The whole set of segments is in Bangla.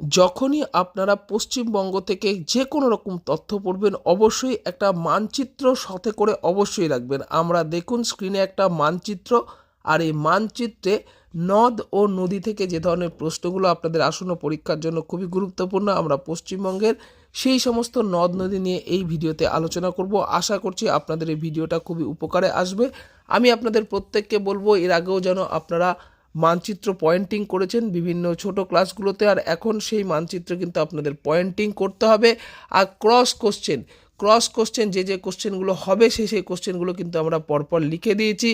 যখনই আপনারা পশ্চিমবঙ্গ থেকে যে কোনো রকম তথ্য পড়বেন, অবশ্যই একটা মানচিত্র সাথে করে অবশ্যই রাখবেন। আমরা দেখুন স্ক্রিনে একটা মানচিত্র, আর এই মানচিত্রে নদ ও নদী থেকে যে ধরনের প্রশ্নগুলো আপনাদের আসন্ন পরীক্ষার জন্য খুবই গুরুত্বপূর্ণ, আমরা পশ্চিমবঙ্গের সেই সমস্ত নদ নদী নিয়ে এই ভিডিওতে আলোচনা করব। আশা করছি আপনাদের এই ভিডিওটা খুবই উপকারে আসবে। আমি আপনাদের প্রত্যেককে বলব, এর আগেও যেন আপনারা মানচিত্র পয়েন্টিং করেছেন বিভিন্ন ছোট ক্লাসগুলোতে আর এখন সেই মানচিত্র কিন্তু আপনাদের পয়েন্টিং করতে হবে। আর ক্রস কোশ্চেন ক্রস কোশ্চেন যে যে কোশ্চেনগুলো হবে সেই সেই কোশ্চেনগুলো কিন্তু আমরা পরপর লিখে দিয়েছি।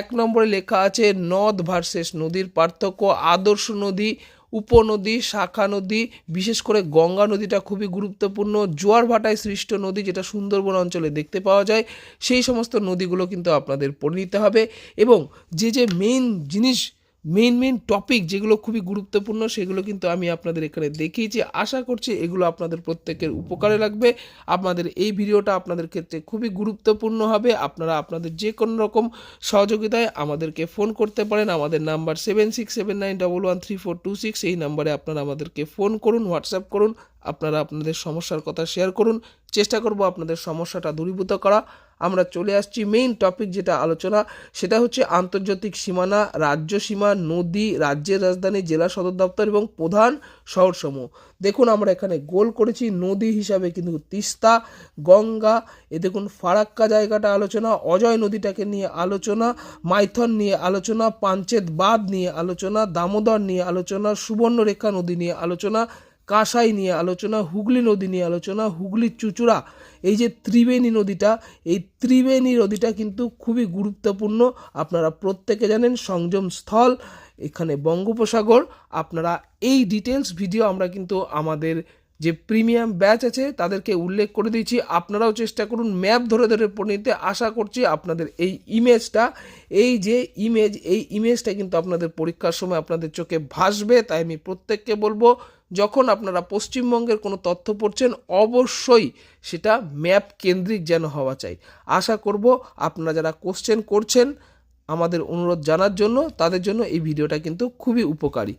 এক নম্বরে লেখা আছে, নদ ভার্সেস নদীর পার্থক্য, আদর্শ নদী, উপনদী, শাখা নদী, বিশেষ করে গঙ্গা নদীটা খুবই গুরুত্বপূর্ণ, জোয়ার ভাটায় সৃষ্ট নদী যেটা সুন্দরবন অঞ্চলে দেখতে পাওয়া যায়, সেই সমস্ত নদীগুলো কিন্তু আপনাদের পড়ে নিতে হবে। এবং যে যে মেইন জিনিস মেইন মেন টপিক যেগুলো খুবই গুরুত্বপূর্ণ, সেগুলো কিন্তু আমি আপনাদের এখানে দেখিয়েছি। আশা করছি এগুলো আপনাদের প্রত্যেকের উপকারে লাগবে। আপনাদের এই ভিডিওটা আপনাদের ক্ষেত্রে খুবই গুরুত্বপূর্ণ হবে। আপনারা আপনাদের যে কোনো রকম সহযোগিতায় আমাদেরকে ফোন করতে পারেন। আমাদের number seven six seven nine double one three four two six এই নাম্বারে আপনারা আমাদেরকে ফোন করুন হোয়াটসঅ্যাপ করুন। আপনারা আপনাদের সমস্যার কথা শেয়ার করুন। চেষ্টা করব আপনাদের সমস্যাটা দূরীভূত করা। আমরা চলে আসছি মেইন টপিক যেটা আলোচনা, সেটা হচ্ছে আন্তর্জাতিক সীমানা, রাজ্য সীমা, নদী, রাজ্যের রাজধানী, জেলা সদর দপ্তর এবং প্রধান শহরসমূহ। দেখুন আমরা এখানে গোল করেছি, নদী হিসাবে কিন্তু তিস্তা, গঙ্গা, এ দেখুন ফারাক্কা জায়গাটা আলোচনা, অজয় নদীটাকে নিয়ে আলোচনা, মাইথন নিয়ে আলোচনা, পাঞ্চেত বাঁধ নিয়ে আলোচনা, দামোদর নিয়ে আলোচনা, সুবর্ণরেখা নদী নিয়ে আলোচনা কাঁসাই নিয়ে আলোচনা, হুগলি নদী নিয়ে আলোচনা হুগলির চুচুড়া, এই যে ত্রিবেণী নদীটা, এই ত্রিবেণী নদীটা কিন্তু খুবই গুরুত্বপূর্ণ। আপনারা প্রত্যেকে জানেন সংযম স্থল, এখানে বঙ্গোপসাগর। আপনারা এই ডিটেলস ভিডিও আমরা কিন্তু আমাদের যে প্রিমিয়াম ব্যাচ আছে, তাদেরকে উল্লেখ করে দিয়েছি। আপনারাও চেষ্টা করুন ম্যাপ ধরে ধরে পড়ে আশা করছি আপনাদের এই ইমেজটা, এই যে ইমেজ, এই ইমেজটা কিন্তু আপনাদের পরীক্ষার সময় আপনাদের চোখে ভাসবে। তাই আমি প্রত্যেককে বলব, যখন আপনারা পশ্চিমবঙ্গের কোনো তথ্য পড়ছেন, অবশ্যই সেটা ম্যাপ কেন্দ্রিক যেন হওয়া চাই। আশা করব আপনারা যারা কোশ্চেন করছেন, আমাদের অনুরোধ জানার জন্য, তাদের জন্য এই ভিডিওটা কিন্তু খুবই উপকারী।